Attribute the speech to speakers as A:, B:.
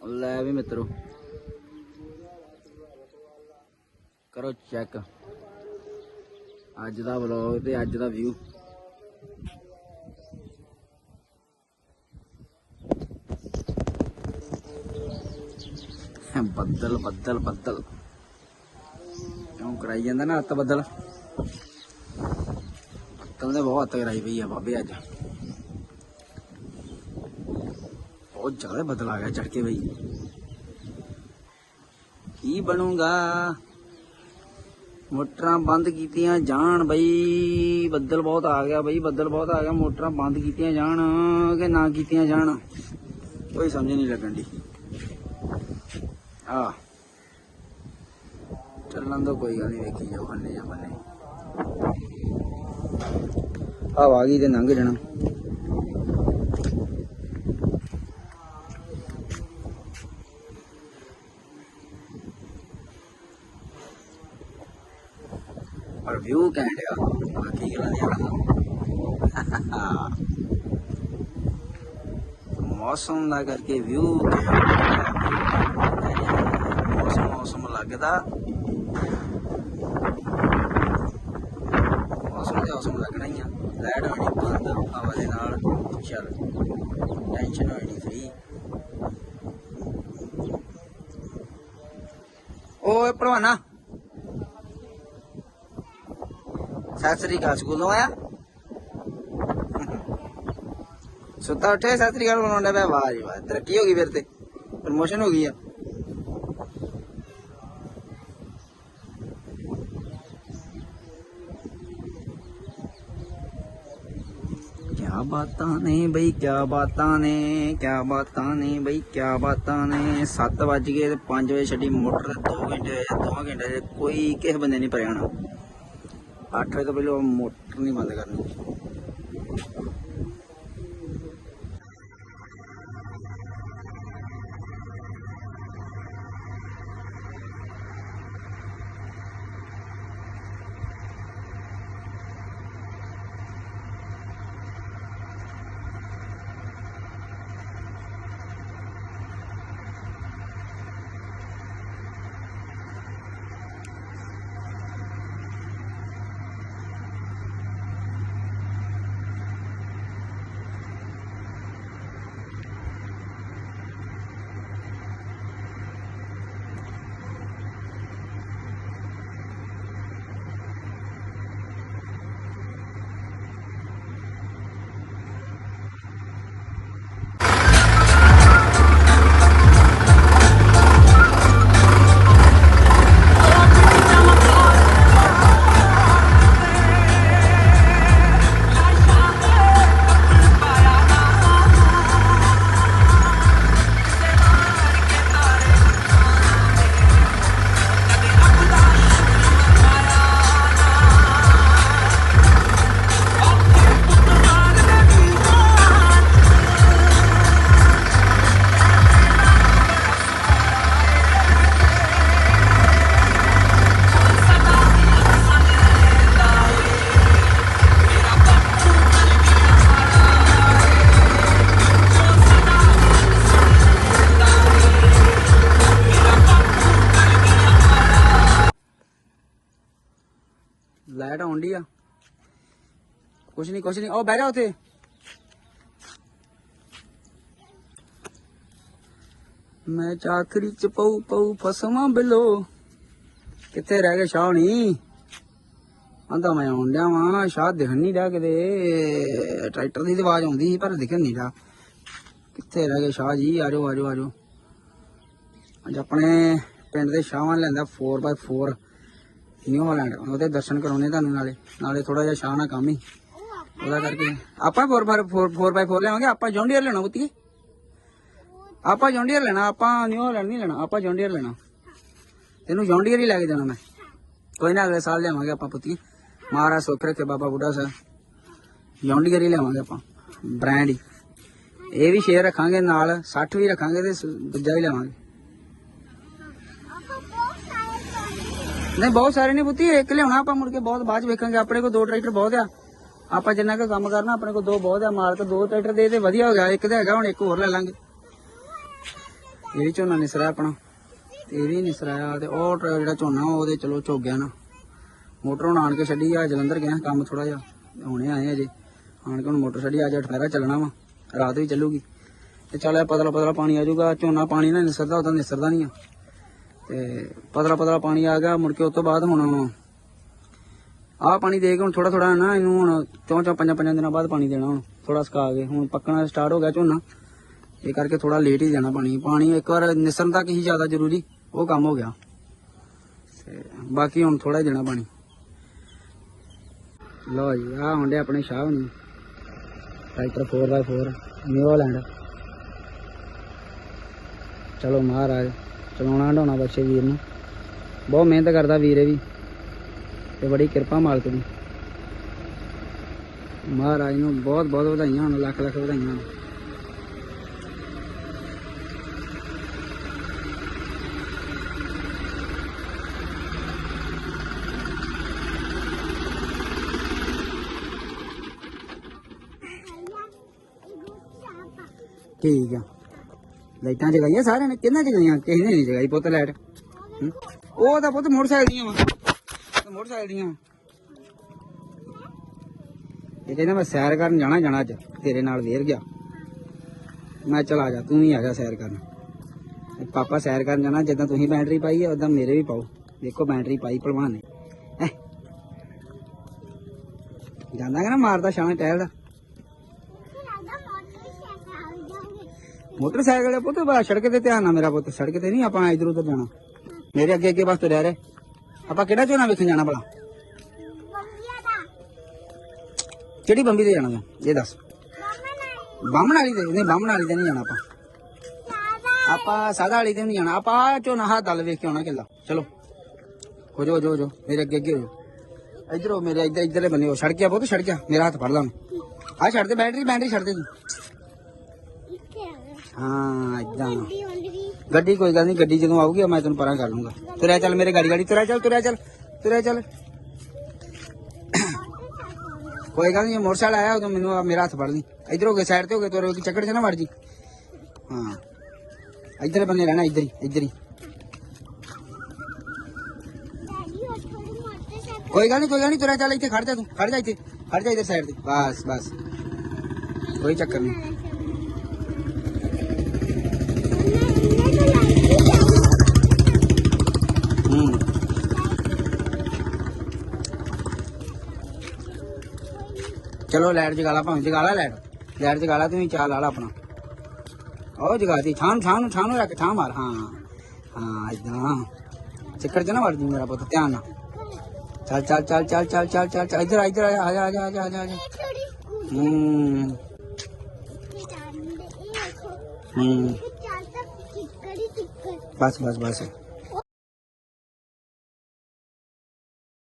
A: ਲੈ ਵੀ ਮਿੱਤਰੋ। ਕਰੋ ਚੈੱਕ ਅੱਜ ਦਾ ਵਲੌਗ ਤੇ ਅੱਜ ਦਾ ਵਿਊ ਬੱਦਲ ਬੱਦਲ ਬੱਦਲ। ਕਿਉਂ ਕਰਾਈ ਜਾਂਦਾ ਨਾ ਹੱਥ ਬੱਦਲ? ਬੱਦਲ ਨੇ ਬਹੁਤ ਹੱਥ ਕਰਾਈ ਪਈ ਆ ਬਾਬੇ ਅੱਜ। ਬਹੁਤ ਜ਼ਿਆਦਾ ਬਦਲ ਆ ਗਿਆ ਚੜ ਕੇ ਬਈ। ਕੀ ਬਣੂਗਾ? ਮੋਟਰਾਂ ਬੰਦ ਕੀਤੀਆਂ ਜਾਣ ਬਈ। ਬੱਦਲ ਬਹੁਤ ਆ ਗਿਆ ਬਈ, ਬੱਦਲ ਬਹੁਤ ਆ ਗਿਆ, ਮੋਟਰਾਂ ਬੰਦ ਕੀਤੀਆਂ ਜਾਣ ਕਿ ਨਾ ਕੀਤੀਆਂ ਜਾਣ? ਕੋਈ ਸਮਝ ਨਹੀਂ ਲੱਗਣ ਦੀ ਆ ਚੱਲਣ ਦਾ, ਕੋਈ ਗੱਲ ਨਹੀਂ, ਵੇਖੀ ਜਾਓ ਹੰਨੇ ਜਾਂ ਬੰਨੇ। ਹਵਾ ਗਈ ਤੇ ਲੰਘ ਜਾਣਾ। ਪਰ ਵਿਊ ਘੈਂਟ ਆ। ਬਾਕੀ ਗੱਲਾਂ ਨਹੀਂ ਆ ਮੌਸਮ ਦਾ ਕਰਕੇ ਵਿਊ ਮੌਸਮ ਮੌਸਮ ਲੱਗਦਾ। ਮੌਸਮ ਤੇ ਮੌਸਮ ਲੱਗਣਾ ਹੀ ਆ। ਲਾਈਟ ਹੋਣੀ ਬੰਦ ਹਵਾ ਦੇ ਨਾਲ। ਚੱਲ। ਟੈਨਸ਼ਨ ਹੋਣੀ ਫ੍ਰੀ ਓਏ ਭਲਵਾਨਾ। ਸਤਿ ਸੁੱਤਾ ਉੱਠੇ ਸਤਿ ਸ੍ਰੀ ਅਕਾਲ ਬਣਾਉਂਦਾ ਵਾਹ ਜੀ ਵਾਹ ਤਰੱਕੀ ਹੋ ਗਈ ਫਿਰ ਤੇ ਪ੍ਰਮੋਸ਼ਨ ਹੋ ਗਈ ਆ। ਕਿਆ ਬਾਤਾਂ ਨੇ ਬਈ, ਕਿਆ ਬਾਤਾਂ ਨੇ, ਕਿਆ ਬਾਤਾਂ ਨੇ ਬਈ, ਕਿਆ ਬਾਤਾਂ ਨੇ। 7 ਵਜ ਗਏ ਤੇ 5 ਵਜੇ ਛੱਡੀ ਮੋਟਰ 2 ਘੰਟੇ 2 ਘੰਟੇ ਕੋਈ ਕਿਸੇ ਬੰਦੇ ਨਹੀਂ ਪਰਿਆਣਾ ਹੋਣਾ 8 ਵਜੇ ਤੋਂ ਪਹਿਲਾਂ ਮੋਟਰ ਨਹੀਂ ਬੰਦ ਲਾਈਟ ਆਉਣ ਡਈ ਆ। ਕੁਛ ਨਹੀਂ ਕੁਛ ਨਹੀਂ ਉਹ ਬਹਿ ਜਾ ਉੱਥੇ। ਮੈਂ ਚਾਕਰੀ ਚ ਪਉ ਪਉ ਫਸਵਾਂ ਬਿਲੋ। ਕਿੱਥੇ ਰਹਿ ਗਏ ਸ਼ਾਹ ਨਹੀਂ ਆਂਦਾ ਮੈਂ ਆਉਣ ਡਿਆ ਵਾਂ, ਸ਼ਾਹ ਦਿਖਣ ਨਹੀਂ ਡਿਆ ਕਿਤੇ। ਟਰੈਕਟਰ ਦੀ ਆਵਾਜ਼ ਆਉਂਦੀ ਸੀ, ਪਰ ਦਿਖਣ ਨਹੀਂ ਡਿਆ। ਕਿੱਥੇ ਰਹਿ ਗਏ ਸ਼ਾਹ ਜੀ? ਆਜੋ ਆਜੋ ਆਜੋ। ਅੱਜ ਆਪਣੇ ਪਿੰਡ ਦੇ ਸ਼ਾਹਾਂ ਲੈਂਦਾ 4x4 ਨਿਊ ਹਾਲੈਂਡ ਉਹਦੇ ਦਰਸ਼ਨ ਕਰਾਉਣੇ ਤੁਹਾਨੂੰ ਨਾਲੇ ਨਾਲੇ ਥੋੜਾ ਜਿਹਾ ਸ਼ਾਹ ਨਾਲ ਕੰਮ ਹੀ। ਉਹਦਾ ਕਰਕੇ ਆਪਾਂ 4x4 4x4 ਲਿਆਵਾਂਗੇ, ਆਪਾਂ ਜੌਂਡੀਅਰ ਲੈਣਾ ਪੁੱਤੀਏ। ਆਪਾਂ ਜੌਂਡੀਅਰ ਲੈਣਾ, ਆਪਾਂ ਨਿਊ ਹਾਲੈਂਡ ਨਹੀਂ ਲੈਣਾ, ਆਪਾਂ ਜੌਂਡੀਅਰ ਲੈਣਾ। ਤੈਨੂੰ ਜੌਂਡੀਅਰ ਹੀ ਲੈ ਕੇ ਜਾਣਾ ਮੈਂ। ਕੋਈ ਨਾ ਅਗਲੇ ਸਾਲ ਲਿਆਵਾਂਗੇ ਆਪਾਂ ਪੁੱਤੀ ਮਹਾਰਾਜ ਸੁੱਖ ਰੱਖੇ ਬਾਬਾ ਬੁੱਢਾ ਸਾਹਿਬ। ਜੌਂਡੀਅਰ ਹੀ ਲਿਆਵਾਂਗੇ ਆਪਾਂ ਬ੍ਰਾਂਡ ਹੀ। ਇਹ ਵੀ ਸ਼ੇਅਰ ਰੱਖਾਂਗੇ, ਨਾਲ 60 ਵੀ ਰੱਖਾਂਗੇ ਤੇ ਸ- ਦੂਜਾ ਵੀ ਲਿਆਵਾਂਗੇ। ਨਹੀਂ, ਬਹੁਤ ਸਾਰੇ ਨਹੀਂ ਪੁੱਤੀ, ਇੱਕ ਲਿਆਉਣਾ, ਆਪਾਂ ਮੁੜ ਕੇ ਬਹੁਤ ਬਾਅਦ ਚ ਵੇਖਾਂਗੇ, ਆਪਣੇ ਕੋਲ ਦੋ ਟਰੈਕਟਰ ਬਹੁਤ ਆ। ਆਪਾਂ ਜਿੰਨਾ ਕੁ ਕੰਮ ਕਰਨਾ, ਆਪਣੇ ਕੋਲ ਦੋ ਬਹੁਤ ਆ, ਮਾਲਕ ਦੋ ਟਰੈਕਟਰ ਦੇ ਤੇ ਵਧੀਆ ਹੋ ਗਿਆ, ਇੱਕ ਤਾਂ ਹੈਗਾ, ਹੁਣ ਇੱਕ ਹੋਰ ਲੈ ਲਾਂਗੇ। ਇਹ ਵੀ ਝੋਨਾ ਨਿਸਰਿਆ ਆਪਣਾ, ਇਹ ਵੀ ਨਿਸਰਿਆ ਤੇ ਉਹ ਜਿਹੜਾ ਝੋਨਾ ਉਹਦੇ ਚਲੋ ਝੁੱਗ ਗਿਆ ਨਾ। ਮੋਟਰ ਹੁਣ ਆਣ ਕੇ ਛੱਡੀ ਆ, ਜਲੰਧਰ ਗਿਆ, ਕੰਮ ਥੋੜਾ ਜਿਹਾ, ਹੁਣੇ ਆਏ ਅਜੇ। ਆਣ ਕੇ ਹੁਣ ਮੋਟਰ ਛੱਡੀ, ਅੱਜ ਠਹਿਰਾ ਚੱਲਣਾ ਵਾ, ਰਾਤ ਵੀ ਚੱਲੂਗੀ। ਤੇ ਚੱਲ ਪਤਲਾ ਪਤਲਾ ਪਾਣੀ ਆ ਜਾਊਗਾ, ਝੋਨਾ ਪਾਣੀ ਨਾਲ ਨਿਸਰਦਾ ਉਦੋਂ ਨਿਸਰਦਾ ਨਹੀਂ ਆ। ਤੇ ਪਤਲਾ ਪਤਲਾ ਪਾਣੀ ਆ ਗਿਆ, ਮੁੜ ਕੇ ਉਸ ਤੋਂ ਬਾਅਦ ਹੁਣ ਆਹ ਪਾਣੀ ਦੇ ਕੇ ਹੁਣ ਥੋੜਾ ਥੋੜਾ ਨਾ ਇਹਨੂੰ ਹੁਣ ਚੌਂ ਚੌਂ ਪੰਜਾਂ ਪੰਜਾਂ ਦਿਨਾਂ ਬਾਅਦ ਪਾਣੀ ਦੇਣਾ ਹੁਣ ਥੋੜਾ ਸੁਕਾ ਕੇ। ਹੁਣ ਪੱਕਣਾ ਸਟਾਰਟ ਹੋ ਗਿਆ ਝੋਨਾ, ਇਹ ਕਰਕੇ ਥੋੜਾ ਲੇਟ ਹੀ ਦੇਣਾ ਪਾਣੀ। ਪਾਣੀ ਇੱਕ ਵਾਰ ਨਿਸਰਨ ਤੱਕ ਹੀ ਜ਼ਿਆਦਾ ਜ਼ਰੂਰੀ, ਉਹ ਕੰਮ ਹੋ ਗਿਆ। ਤੇ ਬਾਕੀ ਹੁਣ ਥੋੜਾ ਹੀ ਦੇਣਾ ਪਾਣੀ। ਲਓ ਜੀ, ਆਹ ਹੁੰਦੇ ਆਪਣੇ ਸ਼ਾਹ ਹੁਣੀ। ਟਰੈਕਟਰ 4x4 ਨਿਊ ਲੈਂਡ ਚਲੋ ਮਹਾਰਾਜ। ਚਲਾਉਣਾ ਢਾਉਣਾ ਬੱਚੇ ਵੀਰ ਨੂੰ। ਬਹੁਤ ਮਿਹਨਤ ਕਰਦਾ ਵੀਰ ਇਹ ਵੀ। ਤੇ ਬੜੀ ਕਿਰਪਾ ਮਾਲਕ ਦੀ। ਮਹਾਰਾਜ ਨੂੰ ਬਹੁਤ ਬਹੁਤ ਵਧਾਈਆਂ ਹੋਣ ਲੱਖ ਲੱਖ ਵਧਾਈਆਂ ਠੀਕ ਆ। ਲਾਈਟਾਂ ਜਗਾਈਆਂ ਸਾਰਿਆਂ ਨੇ, ਕਿੰਨਾ ਜਗਾਈਆਂ? ਕਿਸੇ ਨੇ ਨਹੀਂ ਜਗਾਈ ਪੁੱਤ ਲਾਈਟ। ਉਹ ਤਾਂ ਪੁੱਤ ਮੋਟਰਸਾਈਕਲ ਦੀਆਂ ਵਾ। ਮੋਟਰਸਾਈਕਲ ਦੀਆਂ ਇਹ ਕਹਿੰਦਾ ਮੈਂ ਸੈਰ ਕਰਨ ਜਾਣਾ ਜਾਣਾ ਅੱਜ, ਤੇਰੇ ਨਾਲ ਵੇਰ ਗਿਆ। ਮੈਂ ਚਲ ਆ ਜਾ, ਤੂੰ ਵੀ ਆ ਜਾ ਸੈਰ ਕਰਨ। ਪਾਪਾ ਸੈਰ ਕਰਨ ਜਾਣਾ, ਜਿੱਦਾਂ ਤੁਸੀਂ ਬੈਟਰੀ ਪਾਈ ਹੈ ਉਦਾਂ ਮੇਰੇ ਵੀ ਪਾਓ। ਦੇਖੋ ਬੈਟਰੀ ਪਾਈ ਭਲਵਾਨ ਨੇ। ਜਾਂਦਾ ਕਿ ਨਾ ਮਾਰਦਾ ਸ਼ਾਮ ਟਹਿਲਦਾ। ਮੋਟਰਸਾਈਕਲ ਹੈ ਪੁੱਤ, ਬਾ ਸੜਕ ਤੇ ਧਿਆਨ ਨਾਲ ਮੇਰਾ ਪੁੱਤ, ਸੜਕ ਤੇ ਨਹੀਂ ਆਪਾਂ ਇਧਰ ਉਧਰ ਜਾਣਾ। ਮੇਰੇ ਅੱਗੇ ਅੱਗੇ ਬਸ ਤੁਰਿਆ ਰਹੇ। ਆਪਾਂ ਕਿਹੜਾ ਝੋਨਾ ਵੇਖਣ ਜਾਣਾ ਭਲਾ? ਕਿਹੜੀ ਬੰਬੀ ਤੇ ਜਾਣਾ ਤੂੰ? ਇਹ ਦੱਸ। ਬਾਹਮਣ ਵਾਲੀ ਤੇ, ਨਹੀਂ ਬਾਹਮਣ ਵਾਲੀ ਤੇ ਨਹੀਂ ਜਾਣਾ ਆਪਾਂ। ਆਪਾਂ ਸਾਦਾ ਵਾਲੀ ਤੇ ਨਹੀਂ ਜਾਣਾ। ਆਪਾਂ ਆਹ ਝੋਨਾ ਹੱਥ ਦਲ ਵੇਖ ਕੇ ਆਉਣਾ ਕਿੱਲਾ। ਚਲੋ। ਹੋ ਜਾਓ ਹੋ ਜਾਓ ਹੋ ਜਾਓ। ਮੇਰੇ ਅੱਗੇ ਅੱਗੇ ਹੋ ਜਾਓ। ਇਧਰ ਮੇਰੇ ਇੱਧਰ ਇੱਧਰਲੇ ਬੰਨੇ ਹੋ। ਸੜਕ ਗਿਆ ਬਹੁਤ ਸੜਕ ਗਿਆ। ਮੇਰਾ ਹੱਥ ਫੜ ਲਾ ਆ ਛੱਡ ਦੇ, ਬੈਟਰੀ ਬੈਟਰੀ ਛੱਡ ਦੇ ਤੂੰ। ਹਾਂ ਇਦਾਂ ਗੱਡੀ ਕੋਈ ਗੱਲ ਨਹੀਂ ਗੱਡੀ ਜਦੋਂ ਆਊਗੀ ਮੈਂ ਤੈਨੂੰ ਪਰਾਂ ਕਰ ਲੂੰਗਾ। ਤੁਰਿਆ ਚੱਲ ਮੇਰੇ ਗਾੜੀ ਗਾੜੀ ਤੁਰਿਆ ਚੱਲ ਤੁਰਿਆ ਚੱਲ ਤੁਰਿਆ ਚੱਲ। ਕੋਈ ਗੱਲ ਨਹੀਂ ਮੋਟਰਸਾਈਕਲ ਆਇਆ ਉਦੋਂ ਮੈਨੂੰ ਮੇਰਾ ਹੱਥ ਫੜ ਲਈ। ਇਧਰ ਹੋ ਕੇ ਸਾਈਡ ਤੇ ਹੋ ਕੇ ਤੁਰ ਕੇ ਚੱਕੜ ਚ ਨਾ ਵੜ ਜੀ। ਹਾਂ। ਇਧਰ ਬੰਨੇ ਰਹਿਣਾ ਇਧਰ ਹੀ ਇਧਰ ਹੀ। ਕੋਈ ਗੱਲ ਨਹੀਂ ਕੋਈ ਗੱਲ ਨਹੀਂ ਤੁਰਿਆ ਚੱਲ ਇੱਥੇ ਖੜ ਜਾ ਤੂੰ ਖੜ ਜਾ ਇੱਥੇ ਖੜ ਜਾ ਇਧਰ ਸਾਈਡ ਤੇ। ਬਸ ਬਸ। ਕੋਈ ਚੱਕਰ ਨਹੀਂ। ਚਲੋ ਲਾਈਟ ਜਗਾ ਲਾ ਭਾਵੇਂ ਜਗਾ ਲਾ ਲਾਈਟ। ਲਾਈਟ ਜਗਾ ਲਾ ਤੂੰ ਚਾਹ ਲਾ ਲਾ ਆਪਣਾ। ਉਹ ਜਗਾਤੀ ਛਾਂ ਛਾਂ ਨੂੰ ਛਾਂ ਨੂੰ ਰੱਖ ਛਾਂ ਮਾਰ। ਹਾਂ ਹਾਂ ਇਦਾਂ ਚੱਕਰ ਚ ਨਾ ਵੜ ਜੀ ਮੇਰਾ ਪੁੱਤ ਧਿਆਨ ਨਾਲ। ਚੱਲ ਚੱਲ ਚੱਲ ਚੱਲ ਚੱਲ ਚੱਲ ਚੱਲ ਚੱਲ। ਇੱਧਰ ਇੱਧਰ ਆ ਜਾ ਆ ਜਾ ਆ ਜਾ ਆ ਜਾ, ਆ ਜਾ ਆ ਜਾ। ਹੂੰ। ਹੂੰ। ਬਸ ਬਸ ਬਸ।